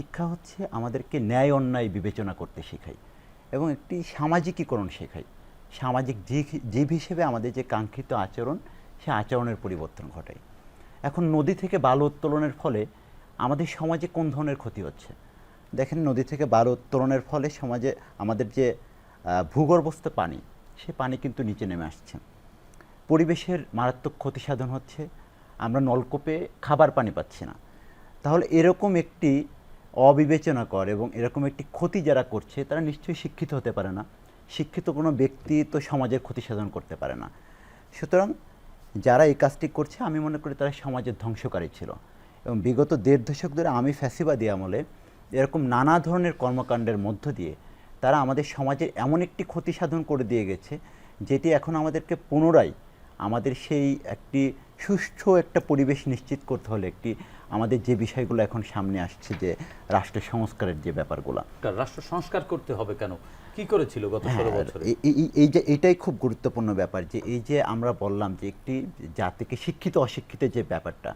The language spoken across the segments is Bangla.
শিক্ষা হচ্ছে আমাদেরকে ন্যায় অন্যায় বিবেচনা করতে শেখায় এবং একটি সামাজিকীকরণ শেখায়। সামাজিক জীব জীব হিসেবে আমাদের যে কাঙ্ক্ষিত আচরণ, সে আচরণের পরিবর্তন ঘটায়। এখন নদী থেকে বালু উত্তোলনের ফলে আমাদের সমাজে কোন ধরনের ক্ষতি হচ্ছে? দেখেন নদী থেকে বালু উত্তোলনের ফলে সমাজে আমাদের যে ভূগর্ভস্থ পানি, সে পানি কিন্তু নিচে নেমে আসছে। পরিবেশের মারাত্মক ক্ষতি সাধন হচ্ছে। আমরা নলকূপে খাবার পানি পাচ্ছি না। তাহলে এরকম একটি অবিবেচনাকর এবং এরকম একটি ক্ষতি যারা করছে, তারা নিশ্চয়ই শিক্ষিত হতে পারে না। শিক্ষিত কোনো ব্যক্তি তো সমাজের ক্ষতি সাধন করতে পারে না। সুতরাং যারা এই কাজটি করছে, আমি মনে করি তারা সমাজের ধ্বংসকারী ছিল। এবং বিগত দেড় দশক ধরে আমি ফ্যাসিবাদী আমলে এরকম নানা ধরনের কর্মকাণ্ডের মধ্য দিয়ে তারা আমাদের সমাজের এমন একটি ক্ষতি সাধন করে দিয়ে গেছে, যেটি এখন আমাদেরকে পুনরায় আমাদের সেই একটি সুষ্ঠু একটা পরিবেশ নিশ্চিত করতে হলে একটি আমাদের যে বিষয়গুলো এখন সামনে আসছে যে রাষ্ট্র সংস্কারের যে ব্যাপারগুলো। রাষ্ট্র সংস্কার করতে হবে কেন? কি করেছিল গত ষোলো হ্যাঁ, বছরে? এই- যে এটাই খুব গুরুত্বপূর্ণ ব্যাপার যে এই যে আমরা বললাম যে একটি জাতিকে শিক্ষিত অশিক্ষিত যে ব্যাপারটা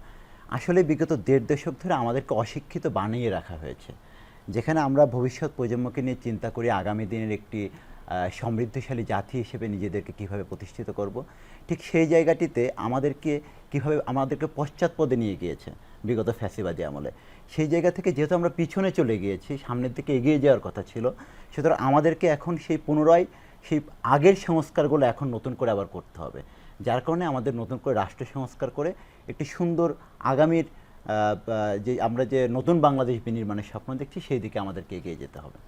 আসলে বিগত দেড় দশক ধরে আমাদেরকে অশিক্ষিত বানিয়ে রাখা হয়েছে। যেখানে আমরা ভবিষ্যৎ প্রজন্মকে নিয়ে চিন্তা করি আগামী দিনের একটি সমৃদ্ধশালী জাতি হিসেবে নিজেদেরকে কীভাবে প্রতিষ্ঠিত করব ঠিক সেই জায়গাটিতে আমাদেরকে কীভাবে আমাদেরকে পশ্চাৎপদে নিয়ে গিয়েছে বিগত ফ্যাসিবাদী আমলে। সেই জায়গা থেকে যেহেতু আমরা পিছনে চলে গিয়েছি, সামনের দিকে এগিয়ে যাওয়ার কথা ছিল, সুতরাং আমাদেরকে এখন সেই পুনরায়, সেই আগের সংস্কারগুলো এখন নতুন করে আবার করতে হবে। যার কারণে আমাদের নতুন করে রাষ্ট্র সংস্কার করে একটি সুন্দর আগামীর যে আমরা যে নতুন বাংলাদেশ বিনির্মাণের স্বপ্ন দেখছি, সেই দিকে আমাদেরকে এগিয়ে যেতে হবে।